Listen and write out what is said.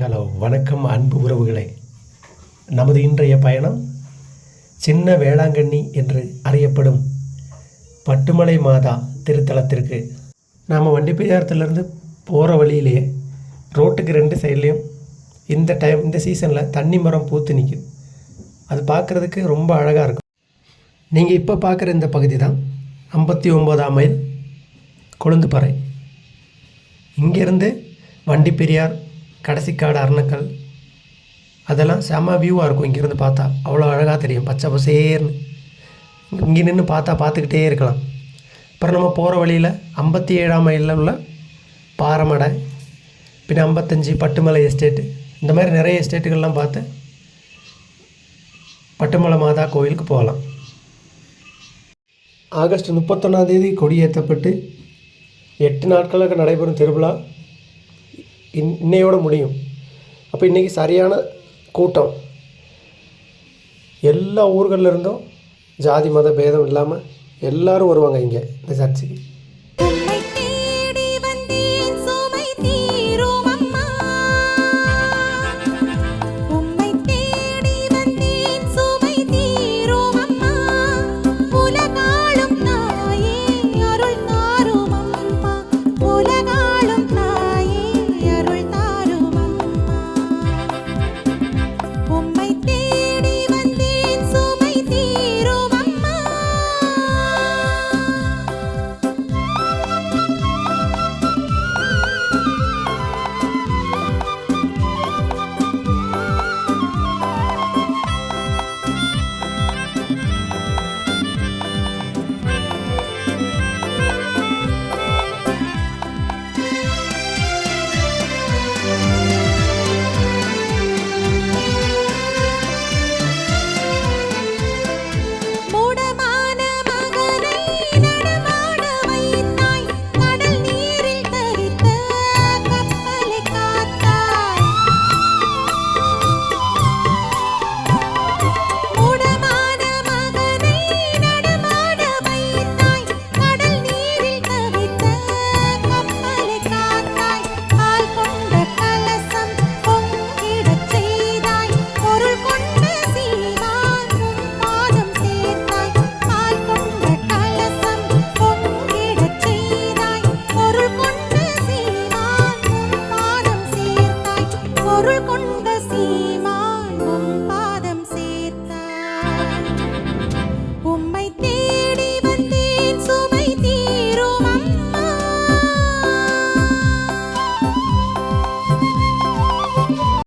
Hello வணக்கம் அன்பு உறவுகளே. நமது இன்றைய பயணம் சின்ன வேளாங்கண்ணி என்று அறியப்படும் பட்டுமலை மாதா திருத்தலத்திற்கு. நாம் வண்டிப்பெரியாரத்துலேருந்து போகிற வழியிலேயே ரோட்டுக்கு ரெண்டு சைட்லேயும் இந்த டைம் இந்த சீசனில் தண்ணி மரம் பூத்து நிற்கும் அது பார்க்குறதுக்கு ரொம்ப அழகாக இருக்கும். நீங்கள் இப்போ பார்க்குற இந்த பகுதி தான் ஐம்பத்தி ஒம்போதாம் மைல் கொழுந்துப்பறை. இங்கேருந்து வண்டி பெரியார் கடைசிக்காடு அருணக்கல். அதெல்லாம் செம வியூவாக இருக்கும் இங்கேருந்து பார்த்தா. அவ்வளோ அழகாக தெரியும். பச்சை பசேர்னு. இங்கே நின்று பார்த்தா பார்த்துக்கிட்டே இருக்கலாம். அப்புறம் நம்ம போகிற வழியில் ஐம்பத்தி ஏழாம் மைலில் உள்ள பாறைமடை பின் ஐம்பத்தஞ்சு பட்டுமலை எஸ்டேட்டு இந்த மாதிரி நிறைய எஸ்டேட்டுகள்லாம் பார்த்து பட்டுமலை மாதா கோயிலுக்கு போகலாம். ஆகஸ்ட் முப்பத்தொன்னாந்தேதி கொடியேற்றப்பட்டு எட்டு நாட்களுக்கு நடைபெறும் திருவிழா. இன் இன்னையோட முடியும். அப்போ இன்றைக்கி சரியான கூட்டம். எல்லா ஊர்களில் இருந்தும் ஜாதி மத பேதம் இல்லாமல் எல்லோரும் வருவாங்க இங்கே இந்த சர்ச்சுக்கு.